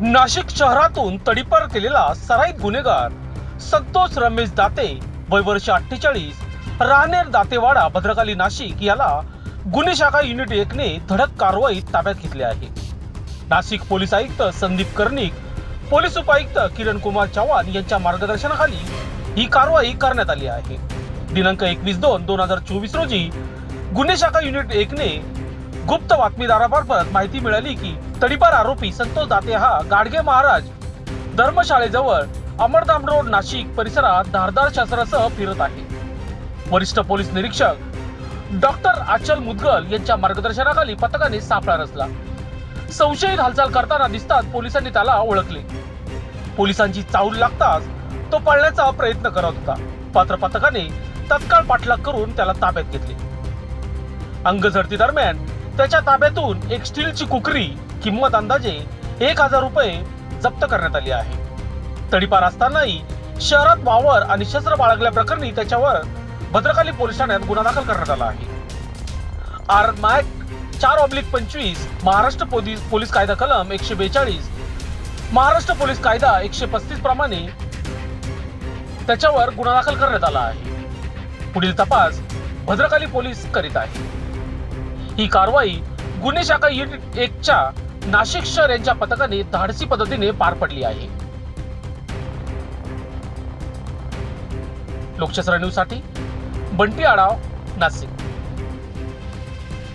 नाशिक शहरातून तडीपार केलेला सराईत गुन्हेगार संतोष रमेश दाते वय वर्ष अठ्ठेचाळीस राहनेर दातेवाडा भद्रकाली नाशिक याला गुन्हे शाखा युनिट एकने धडक कारवाईत ताब्यात घेतले आहे. नाशिक पोलीस आयुक्त संदीप कर्णिक पोलीस उपायुक्त किरण कुमार चव्हाण यांच्या मार्गदर्शनाखाली ही कारवाई करण्यात आली आहे. दिनांक एकवीस दोन दोन हजार चोवीस रोजी गुन्हे शाखा युनिट एकने गुप्त बातमीदारामार्फत माहिती मिळाली की तडीपार आरोपी संतोष दाते हा गाडगे महाराज धर्मशाळेजवळ अमरधाम रोड नाशिक परिसरात धारदार शस्त्रासह फिरत आहे. वरिष्ठ पोलीस निरीक्षक डॉक्टर आचल मुदगल यांच्या मार्गदर्शनाखाली पथकाने सापळा रचला. संशयित हालचाल करताना दिसताच पोलिसांनी त्याला ओळखले. पोलिसांची चाहूल लागताच तो पळण्याचा प्रयत्न करत होता. पात्र पथकाने तत्काळ पाठलाग करून त्याला ताब्यात घेतले. अंगझडती दरम्यान त्याच्या ताब्यातून एक स्टीलची कुकरी किंमत अंदाजे एक हजार रुपये जप्त करण्यात आली आहे. तडीपार असतानाही शहरात वावर आणि शस्त्र बाळगल्याप्रकरणी त्याच्यावर भद्रकाली पोलीस ठाण्यात गुन्हा दाखल करण्यात आला आहे. आर मॅक चार ऑब्लिक पंचवीस महाराष्ट्र पोलीस पोलीस कायदा कलम एकशे बेचाळीस महाराष्ट्र पोलीस कायदा एकशे पस्तीस प्रमाणे त्याच्यावर गुन्हा दाखल करण्यात आला आहे. पुढील तपास भद्रकाली पोलीस करीत आहे ही कारवाई गुन्हे शाखा युनिट एकच्या नाशिक शहर यांच्या पथकाने धाडसी पद्धतीने पार पडली आहे. लोकशास्त्र न्यूजसाठी बंटी आढाव नाशिक.